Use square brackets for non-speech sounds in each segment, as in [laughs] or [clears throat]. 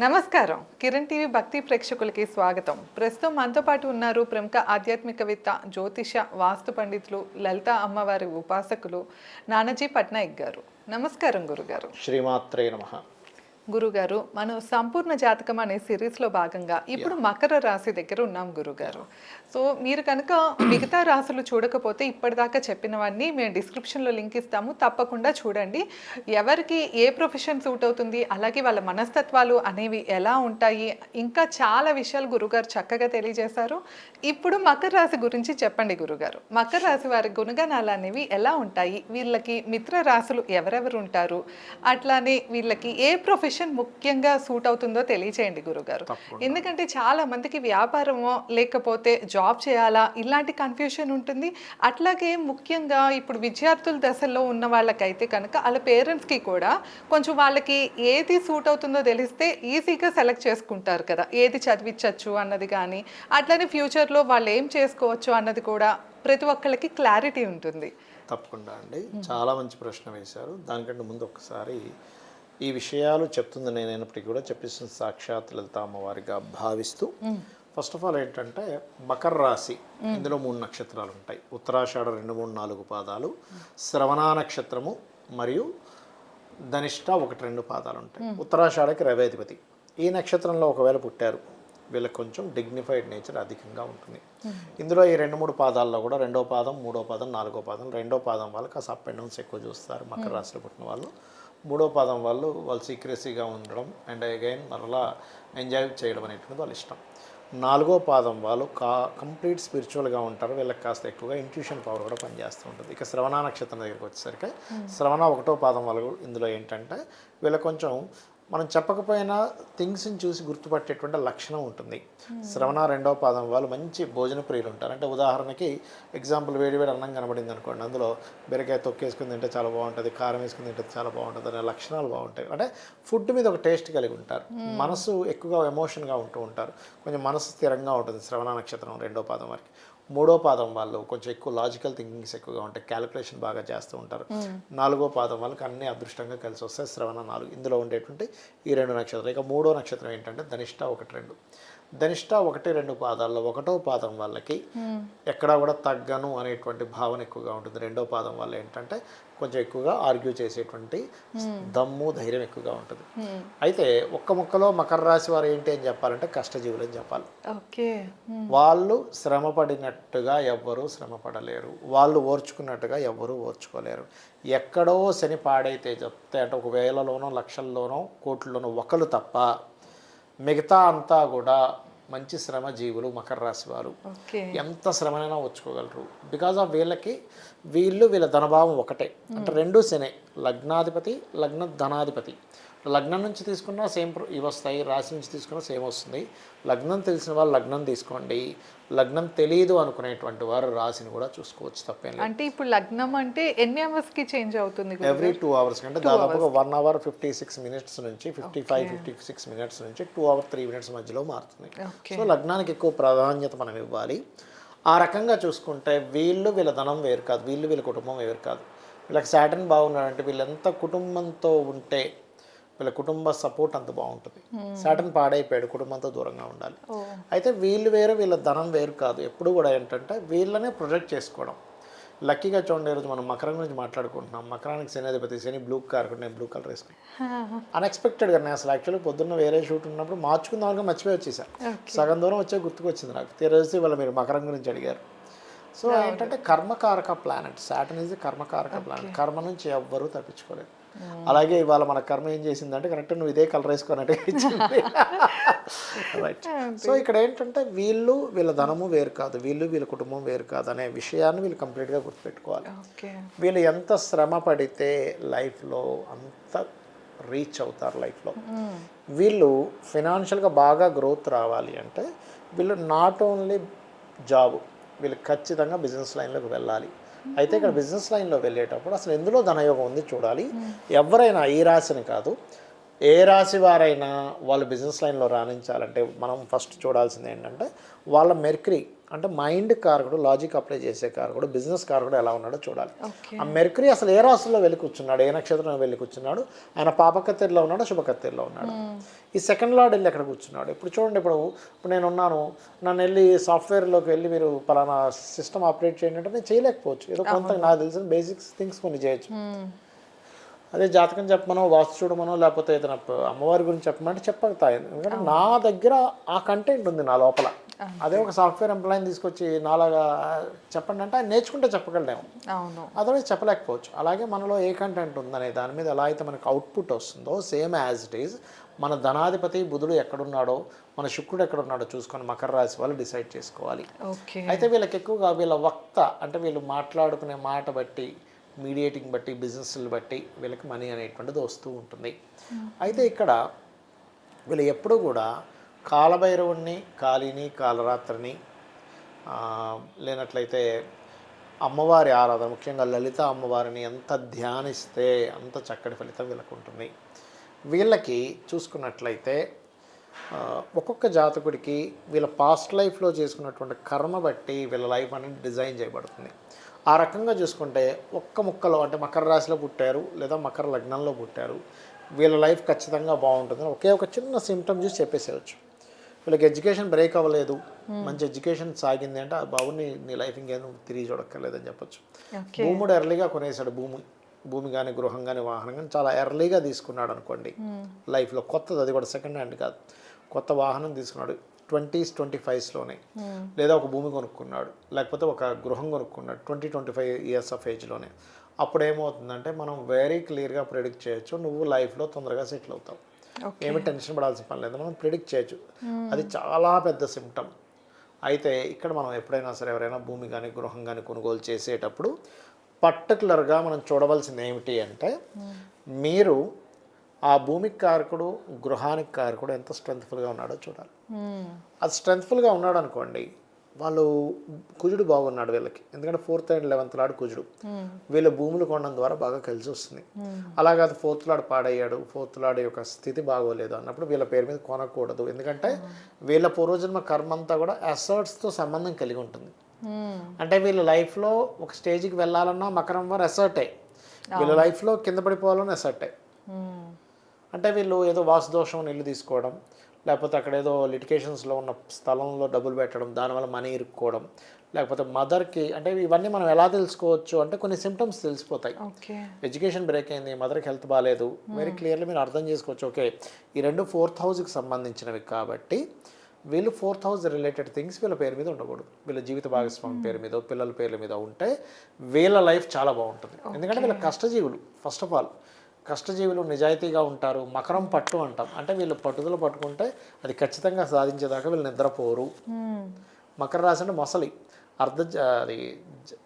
నమస్కారం. కిరణ్ టీవీ భక్తి ప్రేక్షకులకి స్వాగతం. ప్రస్తుతం మనతో పాటు ఉన్నారు ప్రముఖ ఆధ్యాత్మికవేత్త జ్యోతిష వాస్తు పండితులు లలిత అమ్మవారి ఉపాసకులు నానాజీ పట్నాయక్ గారు. నమస్కారం గురుగారు. శ్రీమాత్రే నమ. గురుగారు మనం సంపూర్ణ జాతకం అనే సిరీస్లో భాగంగా ఇప్పుడు మకర రాశి దగ్గర ఉన్నాం గురుగారు. సో మీరు కనుక మిగతా రాశులు చూడకపోతే ఇప్పటిదాకా చెప్పినవన్నీ మేము డిస్క్రిప్షన్లో లింక్ ఇస్తాము. తప్పకుండా చూడండి. ఎవరికి ఏ ప్రొఫెషన్ సూట్ అవుతుంది అలాగే వాళ్ళ మనస్తత్వాలు అనేవి ఎలా ఉంటాయి ఇంకా చాలా విషయాలు గురుగారు చక్కగా తెలియజేశారు. ఇప్పుడు మకర రాశి గురించి చెప్పండి గురుగారు. మకర రాశి వారి గుణగణాలు అనేవి ఎలా ఉంటాయి? వీళ్ళకి మిత్ర రాశులు ఎవరెవరు ఉంటారు? అట్లానే వీళ్ళకి ఏ ప్రొఫెషన్ ముఖ్యంగా సూట్ అవుతుందో తెలియచేయండి గురుగారు. ఎందుకంటే చాలా మందికి వ్యాపారమో లేకపోతే జాబ్ చేయాలా? ఇలాంటి కన్ఫ్యూషన్ ఉంటుంది. అట్లాగే ముఖ్యంగా ఇప్పుడు విద్యార్థుల దశలో ఉన్న వాళ్ళకైతే కనుక వాళ్ళ పేరెంట్స్కి కూడా కొంచెం వాళ్ళకి ఏది సూట్ అవుతుందో తెలిస్తే ఈజీగా సెలెక్ట్ చేసుకుంటారు కదా. ఏది చదివించవచ్చు అన్నది కానీ అట్లనే ఫ్యూచర్లో వాళ్ళు ఏం చేసుకోవచ్చు అన్నది కూడా ప్రతి ఒక్కళ్ళకి క్లారిటీ ఉంటుంది. తప్పకుండా అండి. చాలా మంచి ప్రశ్న వేశారు. దానికంటే ముందు ఒకసారి ఈ విషయాలు చెప్తుంది నేను అయినప్పటికీ కూడా చెప్పిస్తున్న సాక్షాత్ లలిత అమ్మవారిగా భావిస్తూ ఫస్ట్ ఆఫ్ ఆల్ ఏంటంటే మకర రాశి ఇందులో మూడు నక్షత్రాలు ఉంటాయి. ఉత్తరాషాఢ రెండు మూడు నాలుగు పాదాలు శ్రవణ నక్షత్రము మరియు ధనిష్ట ఒకటి రెండు పాదాలు ఉంటాయి. ఉత్తరాషాఢకి రవేధిపతి. ఈ నక్షత్రంలో ఒకవేళ పుట్టారు వీళ్ళకి కొంచెం డిగ్నిఫైడ్ నేచర్ అధికంగా ఉంటుంది. ఇందులో ఈ రెండు మూడు పాదాల్లో కూడా రెండో పాదం మూడో పాదం నాలుగో పాదం రెండో పాదం వాళ్ళు కాస్త అప్ అండ్ డౌన్స్ ఎక్కువ చూస్తారు మకర రాశిలో పుట్టిన వాళ్ళు. మూడో పాదం వాళ్ళు వాళ్ళు సీక్రెసీగా ఉండడం అండ్ అగైన్ మరలా ఎంజాయ్ చేయడం అనేటువంటిది వాళ్ళ ఇష్టం. నాలుగో పాదం వాళ్ళు కా కంప్లీట్ స్పిరిచువల్గా ఉంటారు. వీళ్ళకి కాస్త ఎక్కువగా ఇంట్యూషన్ పవర్ కూడా పనిచేస్తూ ఉంటుంది. ఇక శ్రవణ నక్షత్రం దగ్గరికి వచ్చేసరికి శ్రవణ ఒకటో పాదం వాళ్ళు ఇందులో ఏంటంటే వీళ్ళకి కొంచెం మనం చెప్పకపోయినా థింగ్స్ని చూసి గుర్తుపట్టేటువంటి లక్షణం ఉంటుంది. శ్రవణ రెండో పాదం వాళ్ళు మంచి భోజన ప్రియులు ఉంటారు. అంటే ఉదాహరణకి ఎగ్జాంపుల్ వేడి వేడి అన్నం కనబడింది అనుకోండి అందులో బీరకాయ తొక్కేసుకుని తింటే చాలా బాగుంటుంది కారం వేసుకుని తింటే చాలా బాగుంటుంది అనే లక్షణాలు బాగుంటాయి. అంటే ఫుడ్ మీద ఒక టేస్ట్ కలిగి ఉంటారు. మనసు ఎక్కువగా ఎమోషన్గా ఉంటూ ఉంటారు. కొంచెం మనసు స్థిరంగా ఉంటుంది శ్రవణ నక్షత్రం రెండో పాదం వరకు. మూడో పాదం వాళ్ళు కొంచెం ఎక్కువ లాజికల్ థింకింగ్స్ ఎక్కువగా ఉంటాయి క్యాలిక్యులేషన్ బాగా చేస్తూ ఉంటారు. నాలుగో పాదం వాళ్ళకి అన్ని అదృష్టంగా కలిసి వస్తాయి. శ్రవణ నాలుగు. ఇందులో ఉండేటువంటి ఈ రెండు నక్షత్రాలు. ఇక మూడో నక్షత్రం ఏంటంటే ధనిష్ట ఒకటి రెండు. ధనిష్ట ఒకటి రెండు పాదాల్లో ఒకటో పాదం వాళ్ళకి ఎక్కడా కూడా తగ్గను అనేటువంటి భావన ఎక్కువగా ఉంటుంది. రెండో పాదం వల్ల ఏంటంటే కొంచెం ఎక్కువగా ఆర్గ్యూ చేసేటువంటి దమ్ము ధైర్యం ఎక్కువగా ఉంటుంది. అయితే ఒక్క ముక్కలో మకర రాశి వారు ఏంటి అని చెప్పాలంటే కష్టజీవులు అని చెప్పాలి. ఓకే. వాళ్ళు శ్రమ పడినట్టుగా ఎవ్వరూ శ్రమ పడలేరు వాళ్ళు ఓర్చుకున్నట్టుగా ఎవ్వరూ ఓర్చుకోలేరు. ఎక్కడో శని పాడైతే చెప్తే అంటే ఒక వేలలోనో లక్షల్లోనో కోట్లలోనో ఒకరు తప్ప మిగతా అంతా కూడా మంచి శ్రమ జీవులు మకర రాశి వారు. ఎంత శ్రమనైనా వచ్చుకోగలరు బికాజ్ ఆఫ్ వీళ్ళకి వీళ్ళు వీళ్ళ ధనభావం ఒకటే. అంటే రెండు శనే లగ్నాధిపతి లగ్న ధనాధిపతి. లగ్నం నుంచి తీసుకున్నా సేమ్ ఇవి వస్తాయి రాశి నుంచి తీసుకున్నా సేమ్ వస్తుంది. లగ్నం తెలిసిన వాళ్ళు లగ్నం తీసుకోండి. లగ్నం తెలియదు అనుకునేటువంటి వారు రాశిని కూడా చూసుకోవచ్చు తప్పేం అంటే ఇప్పుడు లగ్నం అంటే ఎన్ని అవర్స్కి చేంజ్ అవుతుంది? ఎవ్రీ టూ అవర్స్ కంటే దాదాపుగా one hour fifty six minutes నుంచి fifty five fifty six minutes నుంచి టూ అవర్ త్రీ మినిట్స్ మధ్యలో మారుతుంది. సో లగ్నానికి ఎక్కువ ప్రాధాన్యత మనం ఇవ్వాలి. ఆ రకంగా చూసుకుంటే వీళ్ళు వీళ్ళ ధనం వేరు కాదు వీళ్ళు వీళ్ళ కుటుంబం వేరు కాదు. వీళ్ళకి సాటర్న్ బాగున్నాడంటే వీళ్ళంతా కుటుంబంతో ఉంటే వీళ్ళ కుటుంబ సపోర్ట్ అంత బాగుంటుంది. సాటర్న్ పాడైపోయాడు కుటుంబంతో దూరంగా ఉండాలి. అయితే వీళ్ళు వేరు వీళ్ళ ధనం వేరు కాదు. ఎప్పుడు కూడా ఏంటంటే వీళ్ళనే ప్రొజెక్ట్ చేసుకోవడం. లక్కీగా చూడండి ఈరోజు మనం మకరం గురించి మాట్లాడుకుంటున్నాం. మకరానికి శనిధిపతి శని బ్లూ కార్ నేను బ్లూ కలర్ వేసుకున్నాను అన్ఎక్స్పెక్టెడ్గా నేను అసలు. యాక్చువల్లీ పొద్దున్న వేరే షూట్ ఉన్నప్పుడు మార్చుకుందాం అనుకో మర్చిపోయి వచ్చేసా. సగం దూరం వచ్చే గుర్తుకొచ్చింది నాకు. తెలిసి వాళ్ళ మీరు మకరం గురించి అడిగారు. సో ఏంటంటే కర్మకారక ప్లానెట్ సాటన్ ఈజ్ కర్మకారక ప్లానెట్ కర్మ నుంచి ఎవ్వరూ తప్పించుకోలేదు. అలాగే ఇవాళ మన కర్మ ఏం చేసిందంటే కరెక్ట్ నువ్వు ఇదే కలర్ వేసుకున్నట్టుగా ఇచ్చింది. రైట్ సో [laughs] ఇక్కడ ఏంటంటే వీళ్ళు వీళ్ళ ధనము వేరు కాదు. వీళ్ళు వీళ్ళ కుటుంబం వేరు కాదు అనే విషయాన్ని వీళ్ళు కంప్లీట్గా గుర్తుపెట్టుకోవాలి. వీళ్ళు ఎంత శ్రమ పడితే లైఫ్లో అంత రీచ్ అవుతారు లైఫ్లో. వీళ్ళు ఫినాన్షియల్గా బాగా గ్రోత్ రావాలి అంటే వీళ్ళు నాట్ ఓన్లీ జాబ్ వీళ్ళు ఖచ్చితంగా బిజినెస్ లైన్లోకి వెళ్ళాలి. అయితే ఇక్కడ బిజినెస్ లైన్లో వెళ్ళేటప్పుడు అసలు ఎందులో ధనయోగం ఉంది చూడాలి. ఎవరైనా ఈ రాశిని కాదు. ఏ రాశి వారైనా వాళ్ళు బిజినెస్ లైన్లో రాణించాలంటే మనం ఫస్ట్ చూడాల్సింది ఏంటంటే వాళ్ళ మెర్క్రీ అంటే మైండ్ కారకుడు లాజిక్ అప్లై చేసే కారకుడు బిజినెస్ కారకుడు ఎలా ఉన్నాడో చూడాలి. ఆ మెర్క్రీ అసలు ఏ రాశిలో వెళ్ళి కూర్చున్నాడు? ఏ నక్షత్రంలో వెళ్ళి కూర్చున్నాడు? ఆయన పాపకత్తెరలో ఉన్నాడు? శుభకత్తెరలో ఉన్నాడు. ఈ సెకండ్ లార్డ్ వెళ్ళి ఎక్కడ కూర్చున్నాడు? ఇప్పుడు చూడండి ఇప్పుడు ఇప్పుడు నేను ఉన్నాను నన్ను వెళ్ళి సాఫ్ట్వేర్లోకి వెళ్ళి మీరు పలానా సిస్టమ్ ఆపరేట్ చేయండి అంటే నేను చేయలేకపోవచ్చు. ఏదో కొంత నాకు తెలిసిన బేసిక్స్ థింగ్స్ కొన్ని చేయొచ్చు. అదే జాతకం చెప్పమనో వాస్తు చూడమనో లేకపోతే ఏదైనా అమ్మవారి గురించి చెప్పమంటే చెప్పగలుగుతాయి ఎందుకంటే నా దగ్గర ఆ కంటెంట్ ఉంది నా లోపల. అదే ఒక సాఫ్ట్వేర్ ఎంప్లాయీని తీసుకొచ్చి నాలాగా చెప్పండి అంటే ఆయన నేర్చుకుంటే చెప్పగలడేమో అవును. అదర్వైజ్ చెప్పలేకపోవచ్చు. అలాగే మనలో ఏ కంటెంట్ ఉందనే దాని మీద ఎలా అయితే మనకు అవుట్పుట్ వస్తుందో సేమ్ యాజ్ ఇట్ ఈజ్ మన ధనాధిపతి బుధుడు ఎక్కడున్నాడో మన శుక్రుడు ఎక్కడున్నాడో చూసుకొని మకర రాశి వాళ్ళు డిసైడ్ చేసుకోవాలి. ఓకే. అయితే వీళ్ళకి ఎక్కువగా వీళ్ళ వక్త అంటే వీళ్ళు మాట్లాడుకునే మాట బట్టి మీడియేటింగ్ బట్టి బిజినెస్లు బట్టి వీళ్ళకి మనీ అనేటువంటిది వస్తూ ఉంటుంది. అయితే ఇక్కడ వీళ్ళు ఎప్పుడూ కూడా కాలభైరవుణ్ణి కాళిని కాలరాత్రిని లేనట్లయితే అమ్మవారి ఆరాధన ముఖ్యంగా లలిత అమ్మవారిని ఎంత ధ్యానిస్తే అంత చక్కటి ఫలితం వీళ్ళకు ఉంటుంది. వీళ్ళకి చూసుకున్నట్లయితే ఒక్కొక్క జాతకుడికి వీళ్ళ పాస్ట్ లైఫ్లో చేసుకున్నటువంటి కర్మ బట్టి వీళ్ళ లైఫ్ అనేది డిజైన్ చేయబడుతుంది. ఆ రకంగా చూసుకుంటే ఒక్క ముక్కలో అంటే మకర రాశిలో పుట్టారు లేదా మకర లగ్నంలో పుట్టారు. వీళ్ళ లైఫ్ ఖచ్చితంగా బాగుంటుంది. ఒకే ఒక చిన్న సిమ్టమ్ చూసి చెప్పేసేయచ్చు. వీళ్ళకి ఎడ్యుకేషన్ బ్రేక్ అవ్వలేదు. మంచి ఎడ్యుకేషన్ సాగింది అంటే ఆ బాబుని నీ లైఫ్ ఇంకేం తిరిగి చూడక్కర్లేదని చెప్పొచ్చు. భూముడు ఎర్లీగా కొనేసాడు భూమి. భూమి కానీ గృహం కానీ వాహనం కానీ చాలా ఎర్లీగా తీసుకున్నాడు అనుకోండి. లైఫ్లో కొత్తది అది కూడా సెకండ్ హ్యాండ్ కాదు. కొత్త వాహనం తీసుకున్నాడు. ట్వంటీస్ ట్వంటీ ఫైవ్స్లోనే. లేదా ఒక భూమి కొనుక్కున్నాడు. లేకపోతే ఒక గృహం కొనుక్కున్నాడు. Twenty twenty five years of ఏజ్లోనే అప్పుడు ఏమవుతుందంటే మనం వెరీ క్లియర్గా ప్రిడిక్ట్ చేయొచ్చు. నువ్వు లైఫ్లో తొందరగా సెటిల్ అవుతావు. ఏమి టెన్షన్ పడాల్సిన పని లేదు. మనం ప్రిడిక్ట్ చేయొచ్చు. అది చాలా పెద్ద సిమ్టమ్ అయితే ఇక్కడ మనం ఎప్పుడైనా సరే ఎవరైనా భూమి కానీ గృహం కానీ కొనుగోలు చేసేటప్పుడు పర్టికులర్గా మనం చూడవలసింది ఏమిటి అంటే మీరు ఆ భూమికి కారకుడు గృహానికి కారకుడు ఎంత స్ట్రెంగ్త్ఫుల్గా ఉన్నాడో చూడాలి. అది స్ట్రెంగ్త్ఫుల్గా ఉన్నాడు అనుకోండి వాళ్ళు కుజుడు బాగున్నాడు వీళ్ళకి. ఎందుకంటే ఫోర్త్ అండ్ లెవెన్త్ లాడు కుజుడు. వీళ్ళ భూములు కొనడం ద్వారా బాగా కలిసి వస్తుంది. అలాగే అది ఫోర్త్ లాడ్ పాడయ్యాడు ఫోర్త్ లాడ్ యొక్క స్థితి బాగోలేదు అన్నప్పుడు వీళ్ళ పేరు మీద కొనకూడదు. ఎందుకంటే వీళ్ళ పూర్వజన్మ కర్మ అంతా కూడా అసర్ట్స్తో సంబంధం కలిగి ఉంటుంది. అంటే వీళ్ళ లైఫ్లో ఒక స్టేజ్కి వెళ్ళాలన్నా మకరం వారు ఎసర్టే వీళ్ళ లైఫ్లో కింద పడిపోవాలని ఎసర్టే మ్మ్. అంటే వీళ్ళు ఏదో వాసుదోషం ఇల్లు తీసుకోవడం లేకపోతే అక్కడ ఏదో లిటికేషన్స్లో ఉన్న స్థలంలో డబ్బులు పెట్టడం దానివల్ల మనీ ఇరుక్కోవడం లేకపోతే మదర్కి అంటే ఇవన్నీ మనం ఎలా తెలుసుకోవచ్చు అంటే కొన్ని సిమ్టమ్స్ తెలిసిపోతాయి. ఎడ్యుకేషన్ బ్రేక్ అయింది మదర్కి హెల్త్ బాగాలేదు వెరీ క్లియర్లీ మీరు అర్థం చేసుకోవచ్చు. ఓకే ఈ రెండు ఫోర్త్ హౌస్కి సంబంధించినవి కాబట్టి వీళ్ళు ఫోర్త్ హౌస్ రిలేటెడ్ థింగ్స్ వీళ్ళ పేరు మీద ఉండకూడదు. వీళ్ళ జీవిత భాగస్వామి పేరు మీద పిల్లల పేర్ల మీద ఉంటే వీళ్ళ లైఫ్ చాలా బాగుంటుంది. ఎందుకంటే వీళ్ళ కష్టజీవులు ఫస్ట్ ఆఫ్ ఆల్ కష్టజీవులు నిజాయితీగా ఉంటారు మకరం పట్టు అంటాం. అంటే వీళ్ళు పట్టుదల పట్టుకుంటే అది ఖచ్చితంగా సాధించేదాకా వీళ్ళు నిద్రపోరు. మ్మ్. మకర రాశి అంటే మొసలి. అర్ధ అది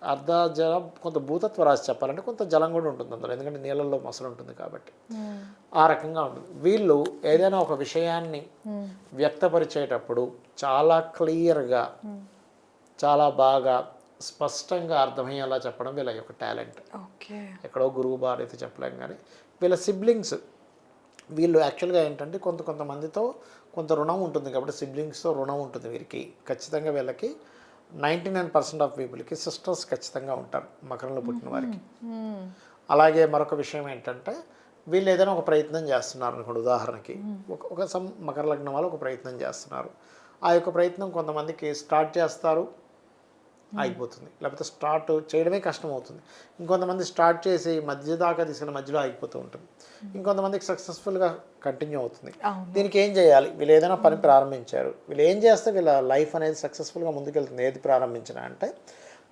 అర్ధ జలం కొంత భూతత్వ రాశి చెప్పాలంటే కొంత జలం కూడా ఉంటుంది అందులో. ఎందుకంటే నీళ్ళల్లో మొసలు ఉంటుంది కాబట్టి. మ్మ్. ఆ రకంగా ఉంటుంది. వీళ్ళు ఏదైనా ఒక విషయాన్ని మ్మ్. వ్యక్తపరిచేటప్పుడు చాలా క్లియర్గా చాలా బాగా స్పష్టంగా అర్థమయ్యేలా చెప్పడం వీళ్ళ యొక్క టాలెంట్. ఓకే. ఎక్కడో గురువు బార్ అయితే చెప్పలేం కానీ వీళ్ళ సిబ్లింగ్స్ వీళ్ళు యాక్చువల్గా ఏంటంటే కొంత కొంతమందితో కొంత రుణం ఉంటుంది కాబట్టి సిబ్లింగ్స్తో రుణం ఉంటుంది వీరికి. ఖచ్చితంగా వీళ్ళకి నైంటీ నైన్ పర్సెంట్ ఆఫ్ పీపుల్కి సిస్టర్స్ ఖచ్చితంగా ఉంటారు మకరంలో పుట్టిన వారికి. అలాగే మరొక విషయం ఏంటంటే వీళ్ళు ఏదైనా ఒక ప్రయత్నం చేస్తున్నారు అనుకోండి ఉదాహరణకి. ఒక ఒక సమ్ మకర లగ్నం వాళ్ళు ఒక ప్రయత్నం చేస్తున్నారు. ఆ యొక్క ప్రయత్నం కొంతమందికి స్టార్ట్ చేస్తారు. ఆగిపోతుంది. లేకపోతే స్టార్ట్ చేయడమే కష్టం అవుతుంది ఇంకొంతమంది స్టార్ట్ చేసి మధ్య దాకా తీసుకెళ్ళి మధ్యలో ఆగిపోతూ ఉంటుంది. ఇంకొంతమందికి సక్సెస్ఫుల్గా కంటిన్యూ అవుతుంది. దీనికి ఏం చేయాలి? వీళ్ళు ఏదైనా పని ప్రారంభించారు. వీళ్ళు ఏం చేస్తే వీళ్ళ లైఫ్ అనేది సక్సెస్ఫుల్గా ముందుకెళ్తుంది? ఏది ప్రారంభించినా అంటే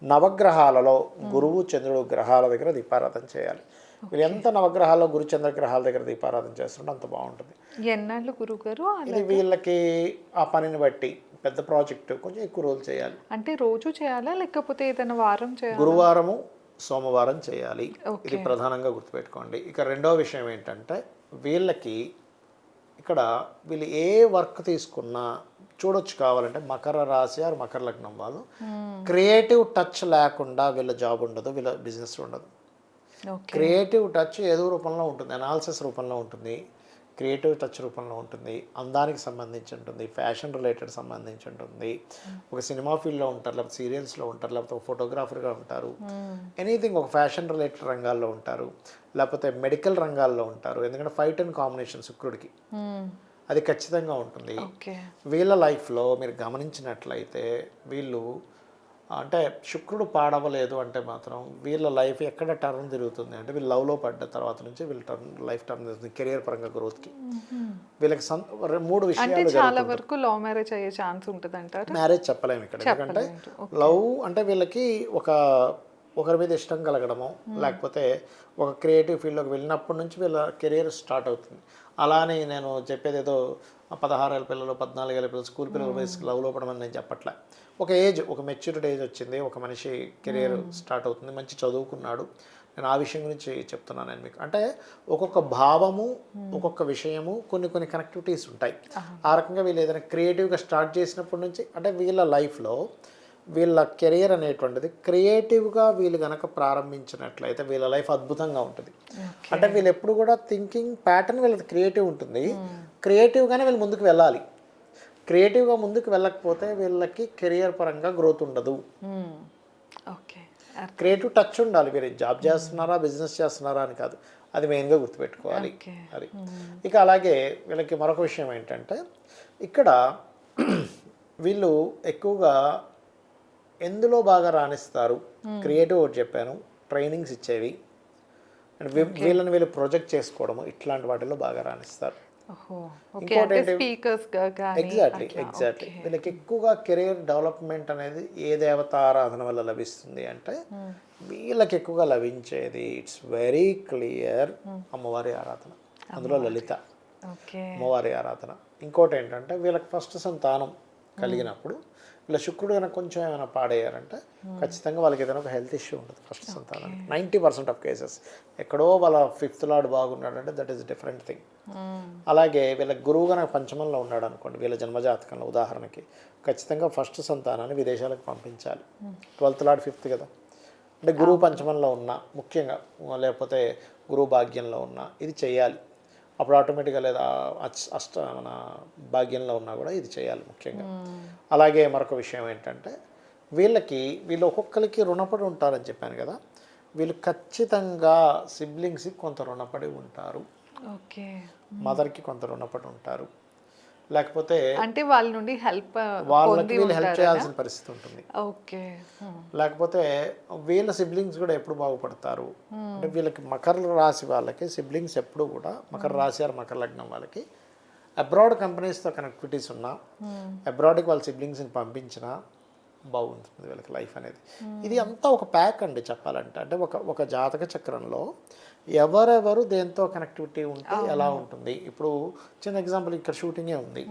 నవగ్రహాలలో గురువు చంద్రుడు గ్రహాల దగ్గర దీపారాధన చేయాలి. వీళ్ళు ఎంత నవగ్రహాల్లో గురు చంద్ర గ్రహాల దగ్గర దీపారాధన చేస్తుంటే అంత బాగుంటుంది. ఎన్నాళ్ళు అలా ఇది వీళ్ళకి ఆ పనిని బట్టి పెద్ద ప్రాజెక్టు కొంచెం ఎక్కువ రోజులు చేయాలి. అంటే రోజు చేయాలా? లేకపోతే ఏదైనా వారం చేయాలా? గురువారము సోమవారం చేయాలి. ఇది ప్రధానంగా గుర్తుపెట్టుకోండి. ఇక రెండో విషయం ఏంటంటే వీళ్ళకి ఇక్కడ వీళ్ళు ఏ వర్క్ తీసుకున్నా చూడొచ్చు కావాలంటే మకర రాశి ఆరు మకర లగ్నం వాళ్ళు క్రియేటివ్ టచ్ లేకుండా వీళ్ళ జాబ్ ఉండదు వీళ్ళ బిజినెస్ ఉండదు. క్రియేటివ్ టచ్ ఏదో రూపంలో ఉంటుంది అనాలిసిస్ రూపంలో ఉంటుంది. క్రియేటివ్ టచ్ రూపంలో ఉంటుంది అందానికి సంబంధించి ఉంటుంది ఫ్యాషన్ రిలేటెడ్ సంబంధించి ఉంటుంది. ఒక సినిమా ఫీల్డ్లో ఉంటారు లేకపోతే సీరియల్స్లో ఉంటారు లేకపోతే ఒక ఫోటోగ్రాఫర్గా ఉంటారు. ఎనీథింగ్ ఒక ఫ్యాషన్ రిలేటెడ్ రంగాల్లో ఉంటారు లేకపోతే మెడికల్ రంగాల్లో ఉంటారు. ఎందుకంటే ఫైట్ అండ్ కాంబినేషన్ శుక్రుడికి. అది ఖచ్చితంగా ఉంటుంది. వీళ్ళ లైఫ్లో మీరు గమనించినట్లయితే వీళ్ళు అంటే శుక్రుడు పాడవలేదు అంటే మాత్రం వీళ్ళ లైఫ్ ఎక్కడ టర్న్ తిరుగుతుంది అంటే వీళ్ళు లవ్లో పడ్డ తర్వాత నుంచి వీళ్ళ టర్న్ లైఫ్ టర్న్ తిరుగుతుంది కెరియర్ పరంగా గ్రోత్కి. వీళ్ళకి మూడు విషయాలు చాలా వరకు లవ్ మ్యారేజ్ అయ్యే ఛాన్స్ ఉంటుంది అంటారు మ్యారేజ్ చెప్పలేము ఇక్కడ. ఎందుకంటే లవ్ అంటే వీళ్ళకి ఒక ఒకరి మీద ఇష్టం కలగడము లేకపోతే ఒక క్రియేటివ్ ఫీల్డ్లోకి వెళ్ళినప్పటి నుంచి వీళ్ళ కెరీర్ స్టార్ట్ అవుతుంది. అలానే నేను చెప్పేది ఏదో పదహారేళ్ళ పిల్లలు పద్నాలుగేళ్ళ పిల్లలు స్కూల్ పిల్లల వయసుకి లవ్లో పడమని నేను చెప్పట్లే. ఒక ఏజ్ ఒక మెచ్యూరిటీ ఏజ్ వచ్చింది. ఒక మనిషి కెరీర్ స్టార్ట్ అవుతుంది. మంచి చదువుకున్నాడు. నేను ఆ విషయం గురించి చెప్తున్నాను నేను మీకు. అంటే ఒక్కొక్క భావము ఒక్కొక్క విషయము కొన్ని కొన్ని కనెక్టివిటీస్ ఉంటాయి. ఆ రకంగా వీళ్ళు ఏదైనా క్రియేటివ్గా స్టార్ట్ చేసినప్పటి నుంచి అంటే వీళ్ళ లైఫ్లో వీళ్ళ కెరియర్ అనేటువంటిది క్రియేటివ్గా వీళ్ళు గనక ప్రారంభించినట్లయితే వీళ్ళ లైఫ్ అద్భుతంగా ఉంటుంది. అంటే వీళ్ళు ఎప్పుడు కూడా థింకింగ్ ప్యాటర్న్ వీళ్ళది క్రియేటివ్ ఉంటుంది. క్రియేటివ్గానే వీళ్ళు ముందుకు వెళ్ళాలి. క్రియేటివ్గా ముందుకు వెళ్ళకపోతే వీళ్ళకి కెరియర్ పరంగా గ్రోత్ ఉండదు. ఓకే. క్రియేటివ్ టచ్ ఉండాలి మీరు జాబ్ చేస్తున్నారా బిజినెస్ చేస్తున్నారా అని కాదు. అది మెయిన్గా గుర్తుపెట్టుకోవాలి. అది. ఇక అలాగే వీళ్ళకి మరొక విషయం ఏంటంటే ఇక్కడ [clears throat] వీళ్ళు ఎక్కువగా ఎందులో బాగా రాణిస్తారు? క్రియేటివ్ ఒకటి చెప్పాను ట్రైనింగ్స్ ఇచ్చేవి. అండ్ వీళ్ళని వీళ్ళు ప్రొజెక్ట్ చేసుకోవడము ఇట్లాంటి వాటిలో బాగా రాణిస్తారు. ఎగ్జాక్ట్లీ ఎగ్జాక్ట్లీ వీళ్ళకి ఎక్కువగా కెరీర్ డెవలప్మెంట్ అనేది ఏ దేవత ఆరాధన వల్ల లభిస్తుంది అంటే వీళ్ళకి ఎక్కువగా లభించేది ఇట్స్ వెరీ క్లియర్ అమ్మవారి ఆరాధన. అందులో లలిత అమ్మవారి ఆరాధన. ఇంకోటి ఏంటంటే వీళ్ళకి ఫస్ట్ సంతానం కలిగినప్పుడు వీళ్ళ శుక్రుడు కనుక కొంచెం ఏమైనా పాడయ్యారంటే ఖచ్చితంగా వాళ్ళకి ఏదైనా ఒక హెల్త్ ఇష్యూ ఉంటుంది ఫస్ట్ సంతానానికి. నైంటీ పర్సెంట్ ఆఫ్ కేసెస్ ఎక్కడో వాళ్ళ ఫిఫ్త్ లాడ్ బాగున్నాడంటే దట్ ఈస్ డిఫరెంట్ థింగ్ అలాగే వీళ్ళ గురువు కనుక పంచమంలో ఉన్నాడు అనుకోండి వీళ్ళ జన్మజాతకంలో ఉదాహరణకి ఖచ్చితంగా ఫస్ట్ సంతానాన్ని విదేశాలకు పంపించాలి. ట్వెల్త్ లాడ్ ఫిఫ్త్ కదా. అంటే గురువు పంచమంలో ఉన్న ముఖ్యంగా లేకపోతే గురువు భాగ్యంలో ఉన్న ఇది చేయాలి. అప్పుడు ఆటోమేటిక్గా లేదా అష్ట మన భాగ్యంలో ఉన్నా కూడా ఇది చేయాలి ముఖ్యంగా. అలాగే మరొక విషయం ఏంటంటే వీళ్ళకి వీళ్ళు ఒక్కొక్కరికి రుణపడి ఉంటారని చెప్పాను కదా. వీళ్ళు ఖచ్చితంగా సిబ్లింగ్స్కి కొంత రుణపడి ఉంటారు. ఓకే. మదర్కి కొంత రుణపడి ఉంటారు. లేకపోతే అంటే వాళ్ళ నుండి హెల్ప్ వాళ్ళకి వీళ్ళు హెల్ప్ చేయాల్సిన పరిస్థితి ఉంటుంది. ఓకే. లేకపోతే వీళ్ళ సిబ్లింగ్స్ కూడా ఎప్పుడు బాగుపడతారు? అంటే వీళ్ళకి మకర రాశి వాళ్ళకి సిబ్లింగ్స్ ఎప్పుడు కూడా మకర రాశి ఆర్ మకర లగ్నం వాళ్ళకి అబ్రాడ్ కంపెనీస్తో కనెక్టివిటీస్ ఉన్నా అబ్రాడ్కి వాళ్ళ సిబ్లింగ్స్ని పంపించినా బాగుంటుంది వీళ్ళకి లైఫ్ అనేది. ఇది అంతా ఒక ప్యాక్ అండి చెప్పాలంటే. అంటే ఒక ఒక జాతక చక్రంలో ఎవరెవరు దేంతో కనెక్టివిటీ ఉంటే ఎలా ఉంటుంది? ఇప్పుడు చిన్న ఎగ్జాంపుల్ ఇక్కడ షూటింగే ఉంది.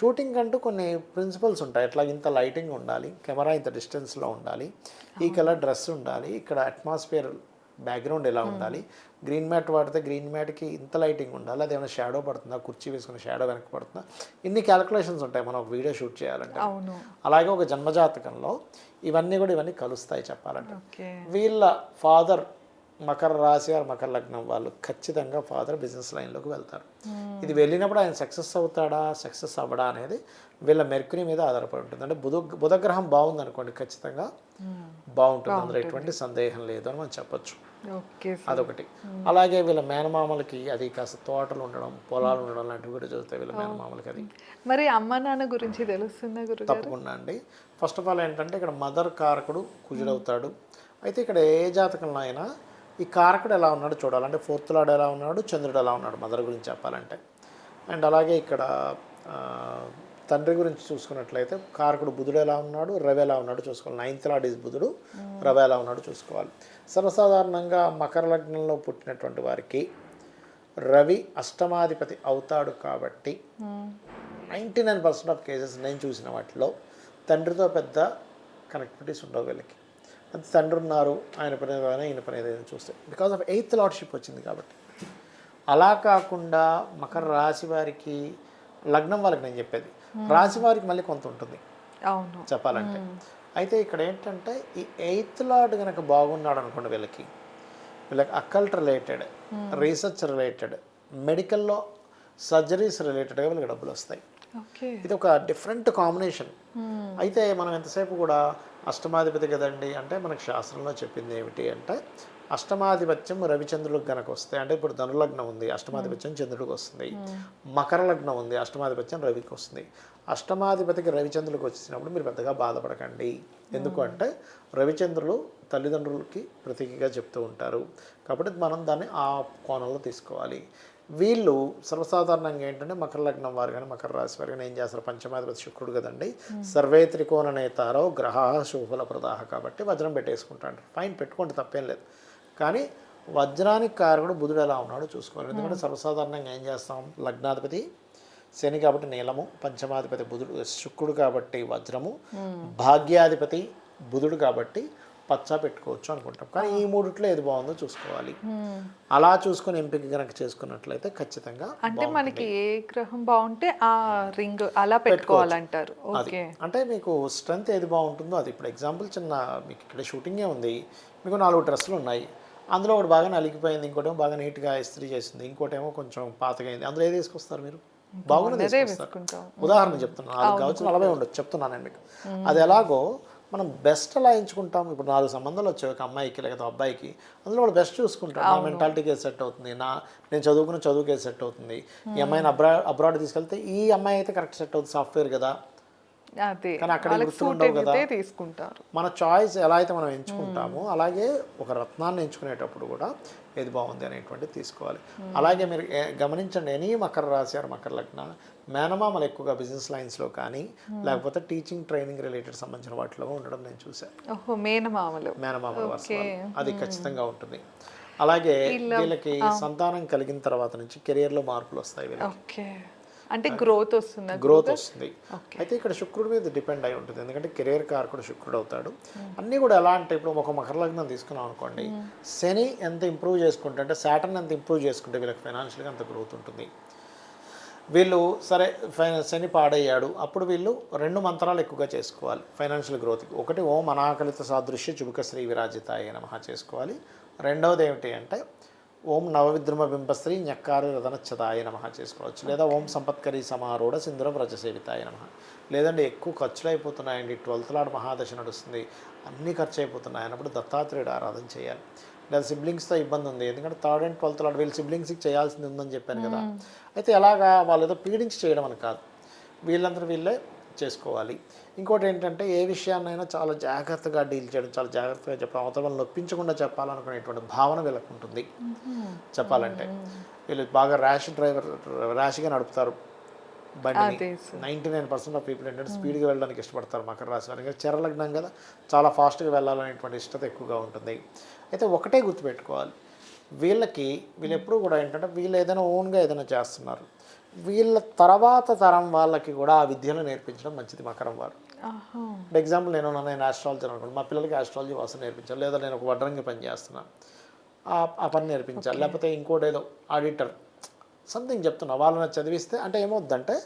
షూటింగ్ అంటూ కొన్ని ప్రిన్సిపల్స్ ఉంటాయి. ఎట్లా ఇంత లైటింగ్ ఉండాలి కెమెరా ఇంత డిస్టెన్స్లో ఉండాలి ఈ కలర్ డ్రెస్ ఉండాలి ఇక్కడ అట్మాస్ఫియర్ బ్యాక్గ్రౌండ్ ఎలా ఉండాలి గ్రీన్ మ్యాట్ వాడితే గ్రీన్ మ్యాట్కి ఇంత లైటింగ్ ఉండాలి అది ఏమైనా షాడో పడుతుందా కుర్చీ వేసుకుని షాడో వెనక పడుతుందా? ఇన్ని క్యాలిక్యులేషన్స్ ఉంటాయి మనం ఒక వీడియో షూట్ చేయాలంటే. అలాగే ఒక జన్మజాతకంలో ఇవన్నీ కూడా ఇవన్నీ కలుస్తాయి చెప్పాలంటే. వీళ్ళ ఫాదర్ మకర రాశి ఆర్ మకర లగ్నం వాళ్ళు ఖచ్చితంగా ఫాదర్ బిజినెస్ లైన్లోకి వెళ్తారు. ఇది వెళ్ళినప్పుడు ఆయన సక్సెస్ అవుతాడా సక్సెస్ అవ్వడా అనేది వీళ్ళ మెర్కురీ మీద ఆధారపడి ఉంటుంది. అంటే బుధ బుధగ్రహం బాగుంది అనుకోండి ఖచ్చితంగా బాగుంటుంది. అందులో ఎటువంటి సందేహం లేదు అని మనం చెప్పొచ్చు. ఓకే అదొకటి. అలాగే వీళ్ళ మేనమామలకి అది కాస్త తోటలు ఉండడం పొలాలు ఉండడం లాంటివి కూడా జరుగుతాయి వీళ్ళ మేనమామలకి అది. మరి అమ్మ నాన్న గురించి తెలుస్తుందా గురుగారు? తప్పకుండా అండి. ఫస్ట్ ఆఫ్ ఆల్ ఏంటంటే ఇక్కడ మదర్ కారకుడు కుజుడవుతాడు. అయితే ఇక్కడ ఏ జాతకంలో అయినా ఈ కారకుడు ఎలా ఉన్నాడు చూడాలంటే ఫోర్త్ లాడ్ ఎలా ఉన్నాడు చంద్రుడు ఎలా ఉన్నాడు మదర్ గురించి చెప్పాలంటే. అండ్ అలాగే ఇక్కడ తండ్రి గురించి చూసుకున్నట్లయితే కారకుడు బుధుడు ఎలా ఉన్నాడు రవి ఎలా ఉన్నాడు చూసుకోవాలి. నైన్త్ లాడ్ ఈజ్ బుధుడు రవి ఎలా ఉన్నాడు చూసుకోవాలి. సర్వసాధారణంగా మకర లగ్నంలో పుట్టినటువంటి వారికి రవి అష్టమాధిపతి అవుతాడు కాబట్టి ninety nine percent of cases నేను చూసిన వాటిలో తండ్రితో పెద్ద కనెక్టివిటీస్ ఉండవు వీళ్ళకి. అది తండ్రి ఉన్నారు ఆయన పని ఏదైనా ఈయన పని ఏదైనా చూస్తే. బికాస్ ఆఫ్ ఎయిత్ లార్డ్షిప్ వచ్చింది కాబట్టి. అలా కాకుండా మకర రాశి వారికి లగ్నం వాళ్ళకి నేను చెప్పేది. రాశి వారికి మళ్ళీ కొంత ఉంటుంది. అవును. చెప్పాలంటే. అయితే ఇక్కడ ఏంటంటే ఈ ఎయిత్ లార్డ్ కనుక బాగున్నాడు అనుకోండి వీళ్ళకి. వీళ్ళకి అకల్ట్ రిలేటెడ్ రీసెర్చ్ రిలేటెడ్ మెడికల్లో సర్జరీస్ రిలేటెడ్గా వీళ్ళకి డబ్బులు వస్తాయి. ఇది ఒక డిఫరెంట్ కాంబినేషన్ అయితే మనం ఎంతసేపు కూడా అష్టమాధిపతి కదండి? అంటే మనకు శాస్త్రంలో చెప్పింది ఏమిటి అంటే అష్టమాధిపత్యం రవిచంద్రులకు గనక వస్తే అంటే ఇప్పుడు ధనులగ్నం ఉంది అష్టమాధిపత్యం చంద్రుడికి వస్తుంది. మకర లగ్నం ఉంది అష్టమాధిపత్యం రవికి వస్తుంది. అష్టమాధిపతికి రవిచంద్రులకు వచ్చినప్పుడు మీరు పెద్దగా బాధపడకండి. ఎందుకు అంటే రవిచంద్రులు తల్లిదండ్రులకి ప్రతీకగా చెప్తూ ఉంటారు. కాబట్టి మనం దాన్ని ఆ కోణంలో తీసుకోవాలి. వీళ్ళు సర్వసాధారణంగా ఏంటంటే మకర లగ్నం వారు కానీ మకర రాశి వారు కానీ ఏం చేస్తారు? పంచమాధిపతి శుక్రుడు కదండి. సర్వే త్రికోణ నేతారో గ్రహ శుభల ప్రదాహ కాబట్టి వజ్రం పెట్టేసుకుంటాడు. ఫైన్ పెట్టుకుంటే తప్పేం లేదు. కానీ వజ్రానికి కారకుడు బుధుడు ఎలా ఉన్నాడో చూసుకోవాలి. ఎందుకంటే సర్వసాధారణంగా ఏం చేస్తాం? లగ్నాధిపతి శని కాబట్టి నీలము పంచమాధిపతి బుధుడు శుక్రుడు కాబట్టి వజ్రము భాగ్యాధిపతి బుధుడు కాబట్టి పచ్చ పెట్టుకోవచ్చు అనుకుంటాం. కానీ ఈ మూడిట్లో ఏది బాగుందో చూసుకోవాలి. అలా చూసుకొని ఎంపిక కనుక చేసుకున్నట్లయితే ఖచ్చితంగా అంటే మనకి ఏ గ్రహం బాగుంటే ఆ రింగ్ అలా పెట్టుకోవాలంటారు. ఓకే. అంటే మీకు స్ట్రెంత్ ఏది బాగుంటుందో అది. ఇప్పుడు ఎగ్జాంపుల్ చిన్న మీకు ఇక్కడ షూటింగే ఉంది. మీకు నాలుగు డ్రెస్సులు ఉన్నాయి. అందులో ఒకటి బాగా నలిగిపోయింది ఇంకోటేమో బాగా నీట్గా ఇస్త్రీ చేసింది ఇంకోటేమో కొంచెం పాతగా అయింది అందులో ఏది తీసుకొస్తారు మీరు? బాగున్నది ఉదాహరణ చెప్తున్నాను నాలుగు కావచ్చు నలభై ఉండొచ్చు. చెప్తున్నాను నేను మీకు. అది ఎలాగో మనం బెస్ట్ ఎలా ఎంచుకుంటాం ఇప్పుడు నాలుగు సంబంధాలు వచ్చాయి. ఒక అమ్మాయికి లేకపోతే అబ్బాయికి. అందులో వాడు బెస్ట్ చూసుకుంటాడు నా మెంటాలిటీకి సెట్ అవుతుంది. నా నేను చదువుకున్న చదువుకి సెట్ అవుతుంది. ఈ అమ్మాయిని అబ్రాడ్ అబ్రాడ్ తీసుకెళ్తే ఈ అమ్మాయి అయితే కరెక్ట్ సెట్ అవుతుంది సాఫ్ట్వేర్ కదా. కానీ అక్కడ ఉండవు కదా. తీసుకుంటారు. మన చాయిస్ ఎలా అయితే మనం ఎంచుకుంటామో అలాగే ఒక రత్నాన్ని ఎంచుకునేటప్పుడు కూడా ఏది బాగుంది అనేటువంటిది తీసుకోవాలి. అలాగే మీరు గమనించండి. ఎనీ మకర రాశి ఆర్ మకర లగ్న మేనమామలు ఎక్కువగా బిజినెస్ లైన్స్లో కానీ లేకపోతే టీచింగ్ ట్రైనింగ్ రిలేటెడ్ సంబంధించిన వాటిలో ఉండడం నేను చూశాను. ఓహో మేనమామలు. మేనమామ వరుస వాళ్ళు. అది ఖచ్చితంగా ఉంటుంది. అలాగే వీళ్ళకి సంతానం కలిగిన తర్వాత నుంచి కెరియర్లో మార్పులు వస్తాయి వీళ్ళకి. ఓకే. అంటే గ్రోత్ వస్తుందా గ్రోత్ వస్తుంది. అయితే ఇక్కడ శుక్రుడి మీద డిపెండ్ అయి ఉంటుంది. ఎందుకంటే కెరీర్ కారకుడు శుక్రుడు అవుతాడు. అన్నీ కూడా ఎలా అంటే ఇప్పుడు ఒక మకర లగ్నం తీసుకున్నాం అనుకోండి శని ఎంత ఇంప్రూవ్ చేసుకుంటే అంటే సాటర్న్ ఎంత ఇంప్రూవ్ చేసుకుంటే వీళ్ళకి ఫైనాన్షియల్గా అంత గ్రోత్ ఉంటుంది. వీళ్ళు సరే ఫై శని పాడయ్యాడు. అప్పుడు వీళ్ళు రెండు మంత్రాలు ఎక్కువగా చేసుకోవాలి. ఫైనాన్షియల్ గ్రోత్కి. ఒకటి ఓం అనాకలిత సాదృశ్య చుబుక శ్రీ విరాజితాయ నమః చేసుకోవాలి. రెండవది ఏమిటి అంటే ఓం నవవిద్రుమ బింబశ్రీ ñక్కారు రథనచ్చదాయ నమః చేసుకోవచ్చు. లేదా ఓం సంపత్కరి సమారూఢ సింధుర వ్రజసేవితాయ నమః. లేదంటే ఎక్కువ ఖర్చులు అయిపోతున్నాయండి ట్వెల్త్ లాడ్ మహాదశ నడుస్తుంది. అన్నీ ఖర్చు అయిపోతున్నాయి అన్నప్పుడు దత్తాత్రేయుడు ఆరాధన చేయాలి. లేదా సిబ్లింగ్స్తో ఇబ్బంది ఉంది. ఎందుకంటే థర్డ్ అండ్ ట్వెల్త్ వీళ్ళు సిబ్లింగ్స్కి చేయాల్సింది ఉందని చెప్పాను కదా. అయితే ఎలాగా వాళ్ళు ఏదో పీడించి చేయడం అని కాదు. వీళ్ళందరూ వీళ్ళే చేసుకోవాలి. ఇంకోటి ఏంటంటే ఏ విషయాన్నైనా చాలా జాగ్రత్తగా డీల్ చేయడం చాలా జాగ్రత్తగా చెప్పడం అవతల వాళ్ళని నొప్పించకుండా చెప్పాలనుకునేటువంటి భావన వీళ్ళకు ఉంటుంది. చెప్పాలంటే. వీళ్ళు బాగా ర్యాష్ డ్రైవర్ ర్యాష్గా నడుపుతారు అదే ninety nine percent of people ఏంటంటే స్పీడ్గా వెళ్ళడానికి ఇష్టపడతారు మకర రాశి వారికి చెరలగ్నం కదా చాలా ఫాస్ట్గా వెళ్ళాలనేటువంటి ఇష్టత ఎక్కువగా ఉంటుంది. అయితే ఒకటే గుర్తుపెట్టుకోవాలి. వీళ్ళకి వీళ్ళు ఎప్పుడు కూడా ఏంటంటే వీళ్ళు ఏదైనా ఓన్గా ఏదైనా చేస్తున్నారు. వీళ్ళ తర్వాత తరం వాళ్ళకి కూడా ఆ విద్యను నేర్పించడం మంచిది మకరం వారు ఫర్ ఎగ్జాంపుల్ నేను నేను ఆస్ట్రాలజీ అనుకోండి మా పిల్లలకి ఆస్ట్రాలజీ వాసన నేర్పించాలి. లేదా నేను ఒక వడ్రంగి పని చేస్తున్నాను ఆ- ఆ పని నేర్పించాలి. లేకపోతే ఇంకోటి ఏదో ఆడిటర్ సంథింగ్ చెప్తున్నా. వాళ్ళని చదివిస్తే అంటే ఏమవుద్దంటే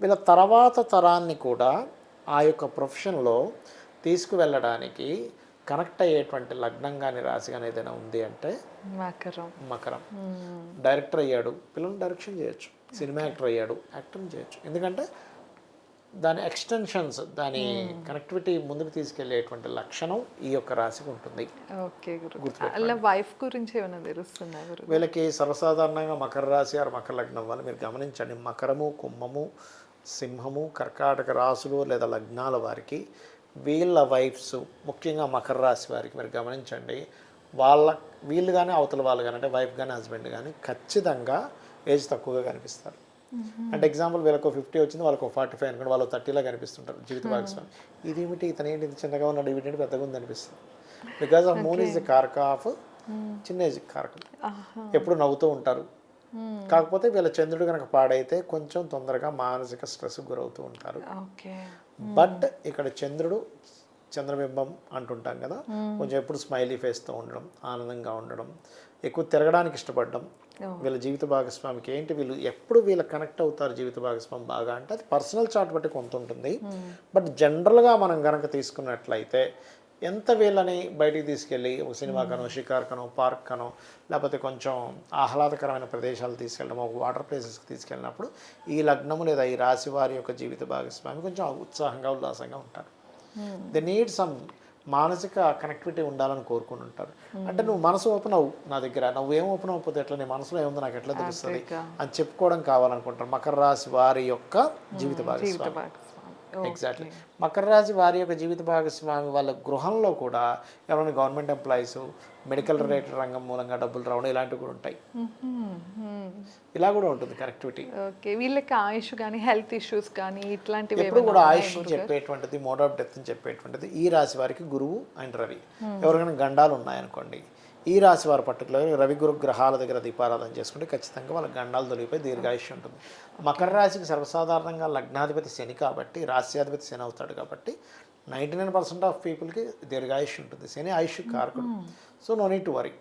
వీళ్ళ తర్వాత తరాన్ని కూడా ఆ యొక్క ప్రొఫెషన్లో తీసుకువెళ్ళడానికి కనెక్ట్ అయ్యేటువంటి లగ్నం కానీ రాశి కానీ ఏదైనా ఉంది అంటే మకరం. మకరం. డైరెక్టర్ అయ్యాడు పిల్లలు డైరెక్షన్ చేయొచ్చు సినిమా యాక్టర్ అయ్యాడు యాక్టింగ్ చేయొచ్చు. ఎందుకంటే దాని ఎక్స్టెన్షన్స్ దాని కనెక్టివిటీ ముందుకు తీసుకెళ్ళేటువంటి లక్షణం ఈ యొక్క రాశికి ఉంటుంది. ఓకే గురు. అలా వైఫ్ గురించి ఏమైనా తెలుస్తుందా వీళ్ళకి సర్వసాధారణంగా మకర రాశి ఆరు మకర లగ్నం వల్ల మీరు గమనించండి మకరము కుంభము సింహము కర్కాటక రాశులు లేదా లగ్నాల వారికి వీళ్ళ వైఫ్స్ ముఖ్యంగా మకర రాశి వారికి మీరు గమనించండి వాళ్ళ వీళ్ళు కానీ అవతల వాళ్ళు కానీ అంటే వైఫ్ కానీ హస్బెండ్ కానీ ఖచ్చితంగా ఏజ్ తక్కువగా కనిపిస్తారు. అంటే ఎగ్జాంపుల్ వీళ్ళకు ఫిఫ్టీ వచ్చింది వాళ్ళకు ఫార్టీ ఫైవ్ అనుకోండి వాళ్ళు థర్టీలా కనిపిస్తుంటారు జీవిత భాగస్వామి. ఇదేమిటి? ఇతను ఏంటి? ఇంత చిన్నగా ఉన్నాడు ఇవి పెద్దగా ఉంది అనిపిస్తుంది. Because of moon is the కార్క of చిన్న ఏజ్ కారకం ఎప్పుడు నవ్వుతూ ఉంటారు. కాకపోతే వీళ్ళ చంద్రుడు కనుక పాడైతే కొంచెం తొందరగా మానసిక స్ట్రెస్ గురవుతూ ఉంటారు. ఓకే. బట్ ఇక్కడ చంద్రుడు చంద్రబింబం అంటుంటాం కదా కొంచెం ఎప్పుడు స్మైలీ ఫేస్తో ఉండడం ఆనందంగా ఉండడం ఎక్కువ తిరగడానికి ఇష్టపడడం. వీళ్ళ జీవిత భాగస్వామికి ఏంటి వీళ్ళు ఎప్పుడు వీళ్ళు కనెక్ట్ అవుతారు జీవిత భాగస్వామి బాగా? అంటే అది పర్సనల్ చార్ట్ బట్టి కొంత ఉంటుంది. బట్ జనరల్గా మనం కనుక తీసుకున్నట్లయితే ఎంత వీళ్ళని బయటికి తీసుకెళ్ళి ఒక సినిమాకనో షికార్కనో పార్క్ కనో లేకపోతే కొంచెం ఆహ్లాదకరమైన ప్రదేశాలు తీసుకెళ్ళడం ఒక వాటర్ ప్లేసెస్కి తీసుకెళ్ళినప్పుడు ఈ లగ్నము లేదా ఈ రాశి వారి యొక్క జీవిత భాగస్వామి కొంచెం ఉత్సాహంగా ఉల్లాసంగా ఉంటారు. దే నీడ్ సమ్ మానసిక కనెక్టివిటీ ఉండాలని కోరుకుని ఉంటారు. అంటే నువ్వు మనసు ఓపెన్ అవ్వు నా దగ్గర. నువ్వు ఏం ఓపెన్ అవ్వకపోతే ఎట్లా? నీ మనసులో ఏముందో? నాకు ఎట్లా తెలుస్తుంది. అని చెప్పుకోవడం కావాలనుకుంటారు మకర రాశి వారి యొక్క జీవిత జీవిత భాగస్వామి. ఎగ్జాక్ట్లీ మకర రాశి వారి యొక్క జీవిత భాగస్వామి వాళ్ళ గృహంలో కూడా ఎవరైనా గవర్నమెంట్ ఎంప్లాయీస్ మెడికల్ రిలేటెడ్ రంగం మూలంగా డబ్బులు రావడం ఇలాంటివి కూడా ఉంటాయి. ఇలా కూడా ఉంటుంది కనెక్టివిటీ ఓకే వీళ్ళకి ఆయుష్ కానీ హెల్త్ ఇష్యూస్ కానీ ఇట్లాంటివి ఎప్పుడు కూడా ఆయుష్ చెప్పేటువంటిది మోడ్ ఆఫ్ డెత్ చెప్పేటువంటిది ఈ రాశి వారికి గురువు అండ్ రవి. ఎవరికైనా గండాలు ఉన్నాయనుకోండి ఈ రాశి వారు పర్టికులర్ రవి గురు గ్రహాల దగ్గర దీపారాధన చేసుకుంటే ఖచ్చితంగా వాళ్ళ గండాలు తొలిగిపోయి దీర్ఘాయుష్యం ఉంటుంది. మకర రాశికి సర్వసాధారణంగా లగ్నాధిపతి శని కాబట్టి రాశ్యాధిపతి శని అవుతాడు కాబట్టి నైంటీ నైన్ పర్సెంట్ ఆఫ్ పీపుల్కి దీర్ఘాయుష్ ఉంటుంది. శని ఆయుష్ కారకుడు. So no need to worry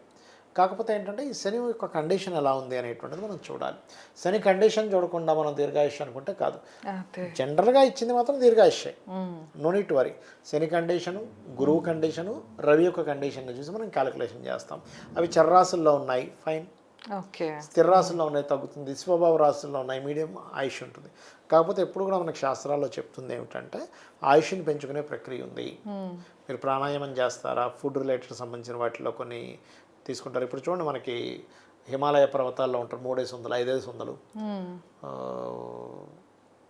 కాకపోతే ఏంటంటే ఈ శని యొక్క కండిషన్ ఎలా ఉంది అనేటువంటిది మనం చూడాలి. శని కండిషన్ చూడకుండా మనం దీర్ఘాయుష్ అనుకుంటే కాదు. జనరల్గా ఇచ్చింది మాత్రం దీర్ఘాయుష్యే. No need worry Shani condition గురువు కండిషను రవి యొక్క కండిషన్ చూసి మనం క్యాలిక్యులేషన్ చేస్తాం. అవి చర్రాసుల్లో ఉన్నాయి. Fine okay. స్థిర రాశుల్లో ఉన్నాయి తగ్గుతుంది. స్వభావ రాశుల్లో ఉన్నాయి. మీడియం ఆయుష్ ఉంటుంది. కాకపోతే ఎప్పుడు కూడా మనకు శాస్త్రాల్లో చెప్తుంది ఏమిటంటే ఆయుష్ని పెంచుకునే ప్రక్రియ ఉంది. మీరు ప్రాణాయామం చేస్తారా? ఫుడ్ రిలేటెడ్ సంబంధించిన వాటిలో కొన్ని తీసుకుంటారు. ఇప్పుడు చూడండి మనకి హిమాలయ పర్వతాల్లో ఉంటారు. మూడేసి వందలు ఐదేసి వందలు.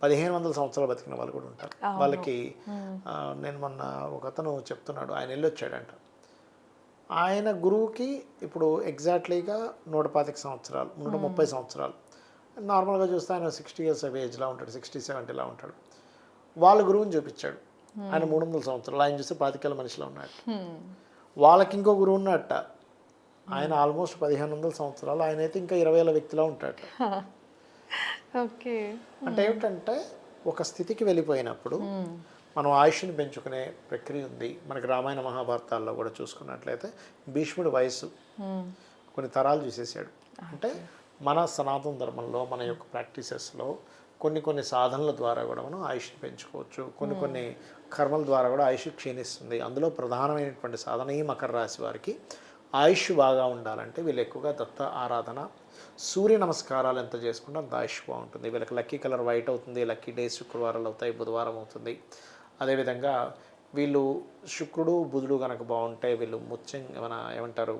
పదిహేను వందల సంవత్సరాలు బతికిన వాళ్ళు కూడా ఉంటారు. వాళ్ళకి నేను మొన్న ఒక అతను చెప్తున్నాడు. ఆయన వెళ్ళి వచ్చాడంట ఆయన గురువుకి ఇప్పుడు ఎగ్జాక్ట్లీగా నూట పాతిక సంవత్సరాలు నూట ముప్పై సంవత్సరాలు. నార్మల్గా చూస్తే ఆయన సిక్స్టీ ఇయర్స్ ఆఫ్ ఏజ్లా ఉంటాడు సిక్స్టీ సెవెంటీలా ఉంటాడు. వాళ్ళ గురువుని చూపించాడు. ఆయన మూడు వందల సంవత్సరాలు. ఆయన చూస్తే పాతికేళ్ళ మనిషిలో ఉన్నాడు. వాళ్ళకి ఇంకో గురువు ఉన్నట్ట ఆయన ఆల్మోస్ట్ పదిహేను వందల సంవత్సరాలు. ఆయన అయితే ఇంకా ఇరవై ఏళ్ళ వ్యక్తిలా ఉంటాడు. [laughs] ఓకే. అంటే ఏమిటంటే ఒక స్థితికి వెళ్ళిపోయినప్పుడు మనం ఆయుష్ని పెంచుకునే ప్రక్రియ ఉంది. మనకి రామాయణ మహాభారతాల్లో కూడా చూసుకున్నట్లయితే భీష్ముడి వయస్సు కొన్ని తరాలు చూసేసాడు అంటే మన సనాతన ధర్మంలో మన యొక్క ప్రాక్టీసెస్లో కొన్ని కొన్ని సాధనల ద్వారా కూడా మనం ఆయుష్ని పెంచుకోవచ్చు. కొన్ని కొన్ని కర్మల ద్వారా కూడా ఆయుష్ క్షీణిస్తుంది. అందులో ప్రధానమైనటువంటి సాధన ఈ మకర రాశి వారికి. ఆయుష్ బాగా ఉండాలంటే వీళ్ళు ఎక్కువగా దత్త ఆరాధన సూర్య నమస్కారాలు ఎంత చేసుకుంటే అంత ఆయుష్ బాగుంటుంది. వీళ్ళకి లక్కీ కలర్ వైట్ అవుతుంది లక్కీ డేస్ శుక్రవారాలు అవుతాయి బుధవారం అవుతుంది. అదేవిధంగా వీళ్ళు శుక్రుడు బుధుడు కనుక బాగుంటే వీళ్ళు ముత్యం మన ఏమంటారు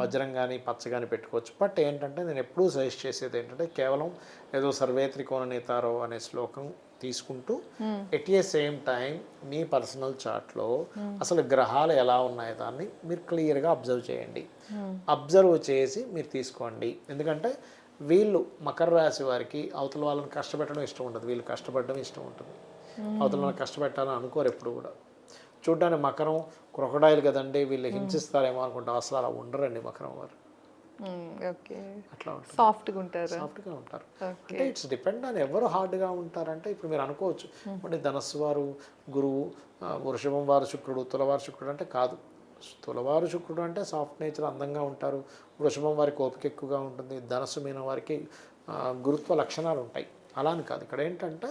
వజ్రం కానీ పచ్చ కానీ పెట్టుకోవచ్చు. బట్ ఏంటంటే నేను ఎప్పుడూ సజెస్ట్ చేసేది ఏంటంటే కేవలం ఏదో సర్వేత్రికోణ నేతారో అనే శ్లోకం తీసుకుంటూ ఎట్ ఏ సేమ్ టైం మీ పర్సనల్ చార్ట్లో అసలు గ్రహాలు ఎలా ఉన్నాయో దాన్ని మీరు క్లియర్గా అబ్జర్వ్ చేయండి. అబ్జర్వ్ చేసి మీరు తీసుకోండి. ఎందుకంటే వీళ్ళు మకర రాశి వారికి అవతల వాళ్ళని కష్టపెట్టడం ఇష్టం ఉండదు. వీళ్ళు కష్టపడడం ఇష్టం ఉంటుంది. అవతల వాళ్ళని కష్టపెట్టాలని అనుకోరు ఎప్పుడు కూడా. చూడ్డానికి మకరం క్రొకడాయిలు కదండి. వీళ్ళు హింసిస్తారేమో అనుకుంటాం. అసలు అలా ఉండరండి మకరం వారు. ఓకే. అట్లా సాఫ్ట్గా ఉంటారు. సాఫ్ట్గా ఉంటారు. అంటే ఇట్స్ డిపెండ్ ఆన్ ఎవరు హార్డ్గా ఉంటారంటే ఇప్పుడు మీరు అనుకోవచ్చు. అంటే ధనస్సు వారు గురువు వృషభం వారు శుక్రుడు తులవారు శుక్రుడు అంటే కాదు. తులవారు శుక్రుడు అంటే సాఫ్ట్ నేచర్ అందంగా ఉంటారు. వృషభం వారికి ఓపిక ఎక్కువగా ఉంటుంది. ధనస్సు మీన వారికి గురుత్వ లక్షణాలు ఉంటాయి. అలా అని కాదు. ఇక్కడ ఏంటంటే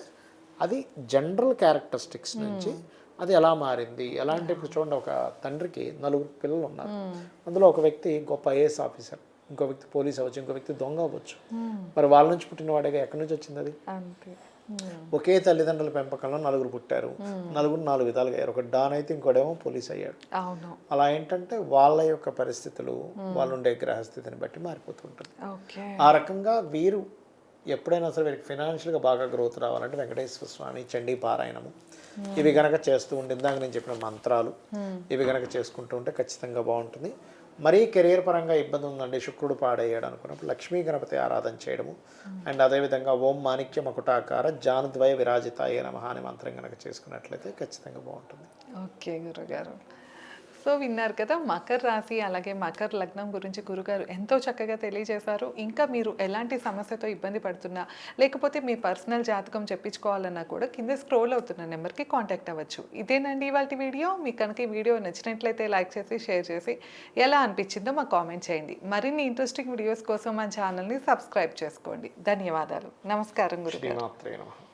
అది జనరల్ క్యారెక్టరిస్టిక్స్ నుంచి అది ఎలా మారింది? ఎలా అంటే ఇప్పుడు చూడండి ఒక తండ్రికి నలుగురు పిల్లలు ఉన్నారు. అందులో ఒక వ్యక్తి గొప్ప ఐఏఎస్ ఆఫీసర్. ఇంకో వ్యక్తి పోలీస్ అవ్వచ్చు ఇంకో వ్యక్తి దొంగ అవ్వచ్చు. మరి వాళ్ళ నుంచి పుట్టిన వాడిగా ఎక్కడి నుంచి వచ్చింది అది. ఒకే తల్లిదండ్రుల పెంపకంలో నలుగురు పుట్టారు. నలుగురు నాలుగు విధాలుగా అయ్యారు. ఒక డాన్ అయితే ఇంకోడేమో పోలీస్ అయ్యాడు. అలా ఏంటంటే వాళ్ళ యొక్క పరిస్థితులు వాళ్ళు ఉండే గ్రహస్థితిని బట్టి మారిపోతుంటుంది. ఆ రకంగా వీరు ఎప్పుడైనా సరే వీరికి ఫినాన్షియల్గా బాగా గ్రోత్ రావాలంటే వెంకటేశ్వర స్వామి చండీ పారాయణము. ఇవి గనక చేస్తూ ఉంటే ఇందాక నేను చెప్పిన మంత్రాలు. ఇవి గనక చేసుకుంటూ ఉంటే ఖచ్చితంగా బాగుంటుంది. మరీ కెరీర్ పరంగా ఇబ్బంది ఉందండి. శుక్రుడు పాడయ్యాడు అనుకున్నప్పుడు లక్ష్మీ గణపతి ఆరాధన చేయడము. అండ్ అదేవిధంగా ఓం మాణిక్య మకుటాకార జానుద్వయ విరాజితాయ నమః అనే మంత్రం కనుక చేసుకున్నట్లయితే ఖచ్చితంగా బాగుంటుంది. ఓకే గురుగారు. సో విన్నారు కదా మకర రాశి అలాగే మకర లగ్నం గురించి గురుగారు ఎంతో చక్కగా తెలియజేశారు. ఇంకా మీరు ఎలాంటి సమస్యతో ఇబ్బంది పడుతున్నా లేకపోతే మీ పర్సనల్ జాతకం చెప్పించుకోవాలన్నా కూడా కింద స్క్రోల్ అవుతున్న నెంబర్కి కాంటాక్ట్ అవ్వచ్చు. ఇదేనండి ఇవాళ వీడియో. మీకు కనుక ఈ వీడియో నచ్చినట్లయితే లైక్ చేసి షేర్ చేసి ఎలా అనిపించిందో మాకు కామెంట్ చేయండి. మరిన్ని ఇంట్రెస్టింగ్ వీడియోస్ కోసం మా ఛానల్ని సబ్స్క్రైబ్ చేసుకోండి. ధన్యవాదాలు. నమస్కారం గురుగారు.